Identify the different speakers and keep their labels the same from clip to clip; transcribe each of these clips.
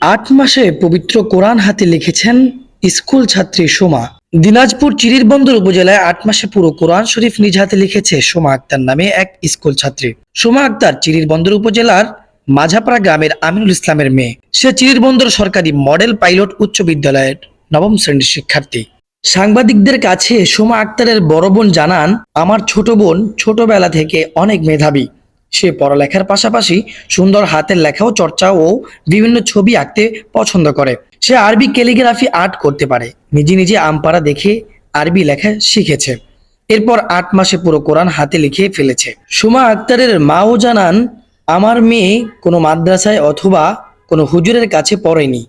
Speaker 1: আট মাসে পবিত্র কোরআন হাতে লিখেছেন স্কুল ছাত্রী সোমা। দিনাজপুর চিরিরবন্দর উপজেলায় আট মাসে পুরো কোরআন শরীফ নিজ হাতে লিখেছে সোমা আক্তার নামে এক স্কুল ছাত্রী। সোমা আক্তার চিরিরবন্দর উপজেলার মাঝাপাড়া গ্রামের আমিনুল ইসলামের মেয়ে। সে চিরিরবন্দর সরকারি মডেল পাইলট উচ্চ বিদ্যালয়ের নবম শ্রেণির শিক্ষার্থী। সাংবাদিকদের কাছে সোমা আক্তারের বড় বোন জানান, আমার ছোট বোন ছোটবেলা থেকে অনেক মেধাবী। সে পড়ালেখার পাশাপাশি সুন্দর হাতের লেখাও চর্চা ও বিভিন্ন ছবি আঁকতে পছন্দ করে। সে আরবি ক্যালিগ্রাফি আর্ট করতে পারে। নিজে নিজে আমপারা দেখে আরবি লেখা শিখেছে। এরপর আট মাসে পুরো কোরআন হাতে লিখে ফেলেছে। সুমা আক্তারের মাও জানান, আমার মেয়ে কোনো মাদ্রাসায় অথবা কোনো হুজুরের কাছে পড়েনি।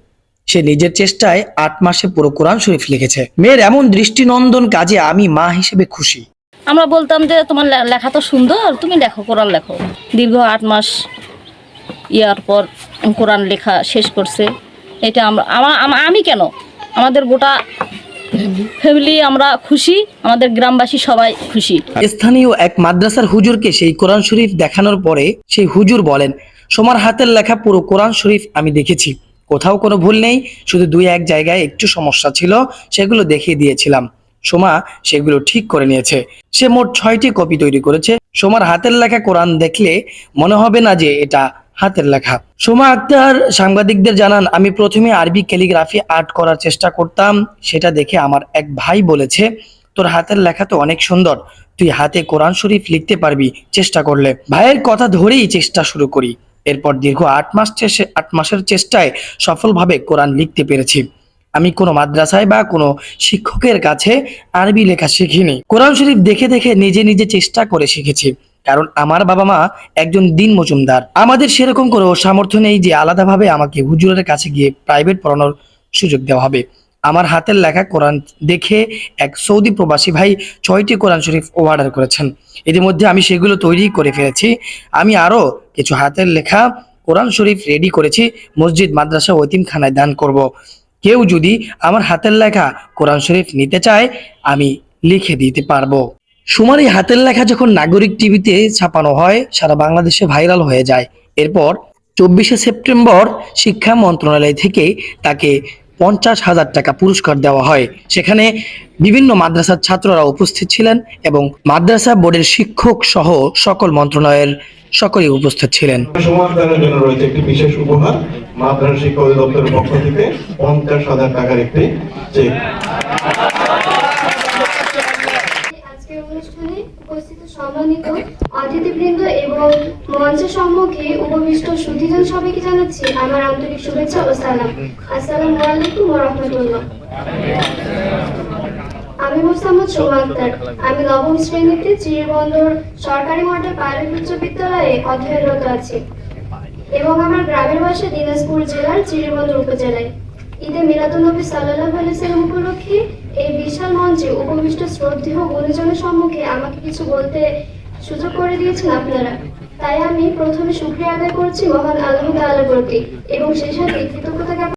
Speaker 1: সে নিজের চেষ্টায় আট মাসে পুরো কোরআন শরীফ লিখেছে। মেয়ের এমন দৃষ্টিনন্দন কাজে আমি মা হিসেবে খুশি।
Speaker 2: আমরা বলতাম যে তোমার লেখা তো সুন্দর, তুমি লেখো, কোরআন লেখো। দীর্ঘ আট মাস ইয়ার পর কোরআন লেখা শেষ করছে। এটা আমরা আমা- কেন? আমাদের গোটা ফ্যামিলি আমরা খুশি, আমাদের গ্রামবাসী সবাই খুশি।
Speaker 1: স্থানীয় এক মাদ্রাসার হুজুরকে সেই কোরআন শরীফ দেখানোর পরে সেই হুজুর বলেন সোমার হাতের লেখা পুরো কোরআন শরীফ আমি দেখেছি। কোথাও কোনো ভুল নেই, শুধু দুই এক জায়গায় একটু সমস্যা ছিল, সেগুলো দেখিয়ে দিয়েছিলাম। সোমা সেগুলো ঠিক করে নিয়েছে। সে মোট ছয়টি কপি তৈরি করেছে। সোমার হাতের লেখা কোরআন দেখলে মনে হবে না যে এটা হাতের লেখা। সোমা আক্তার সাংবাদিকদের জানান, আমি প্রথমে আরবি ক্যালিগ্রাফি আর্ট করার চেষ্টা করতাম। সেটা দেখে আমার এক ভাই বলেছে, তোর হাতের লেখা তো অনেক সুন্দর। তুই হাতে কোরআন শরীফ লিখতে পারবি, চেষ্টা করলে। ভাইয়ের কথা ধরেই চেষ্টা শুরু করি। এরপর দীর্ঘ আট মাস আট মাসের চেষ্টায় সফলভাবে কোরআন লিখতে পেরেছি। আমি কোনো মাদ্রাসায় বা কোনো শিক্ষকের কাছে আরবি লেখা শিখিনি। কোরআন শরীফ দেখে দেখে নিজে নিজে চেষ্টা করে শিখেছি, কারণ আমার বাবা মা একজন দিন মজুমদার। আমাদের সেরকম কোনো সামর্থ্য নেই যে আলাদাভাবে আমাকে হুজুরের কাছে গিয়ে প্রাইভেট পড়ানোর সুযোগ দেওয়া হবে। আমার হাতের লেখা কোরআন দেখে এক সৌদি প্রবাসী ভাই ছয়টি কোরআন শরীফ অর্ডার করেছেন। ইতিমধ্যে আমি সেগুলো তৈরি করে ফেলেছি। আমি আরও কিছু হাতের লেখা কোরআন শরীফ রেডি করেছি। মসজিদ, মাদ্রাসা ও এতিমখানায় দান করব। কেউ যদি আমার হাতের লেখা কোরআন শরীফ নিতে চায়, আমি লিখে দিতে পারব। সুমার হাতের লেখা যখন নাগরিক টিভিতে ছাপানো হয়, সারা বাংলাদেশে ভাইরাল হয়ে যায়। এরপর চব্বিশে সেপ্টেম্বর শিক্ষা মন্ত্রণালয় থেকে তাকে পঞ্চাশ হাজার টাকা পুরস্কার দেওয়া হয়। সেখানে বিভিন্ন মাদ্রাসার ছাত্ররা উপস্থিত ছিলেন এবং মাদ্রাসা বোর্ডের শিক্ষক সহ সকল মন্ত্রণালয়ের সকলেই উপস্থিত ছিলেন।
Speaker 3: উপহার। মাদ্রাসা শিক্ষা অধিদপ্তরের পক্ষ থেকে পঞ্চাশ হাজার টাকার একটি চেক
Speaker 4: উপস্থিত সম্মানিত অতিথিবৃন্দ এবং মঞ্চের সম্মুখে উপবিষ্ট সুধীজন সবাইকে জানাচ্ছি আমার আন্তরিক শুভেচ্ছা ও সালাম। আলাইকুম আমি আক্তার। আমি নবম শ্রেণীতে চিরবন্দর সরকারি মডেল পাইলট উচ্চ বিদ্যালয়ে অধ্যয়নরত আছি এবং আমার গ্রামের বাসা দিনাজপুর জেলার চিরবন্দর উপজেলায়। ঈদে মিলাদুন্নবী সাল্লাল্লাহু আলাইহি উপবিষ্ট শ্রদ্ধেয় গুরুজনের সম্মুখে আমাকে কিছু বলতে সুযোগ করে দিয়েছেন আপনারা। তাই আমি প্রথমে শুক্রিয়া আদায় করছি মহান আল্লাহ তাআলার প্রতি এবং সেই সাথে কৃতজ্ঞতা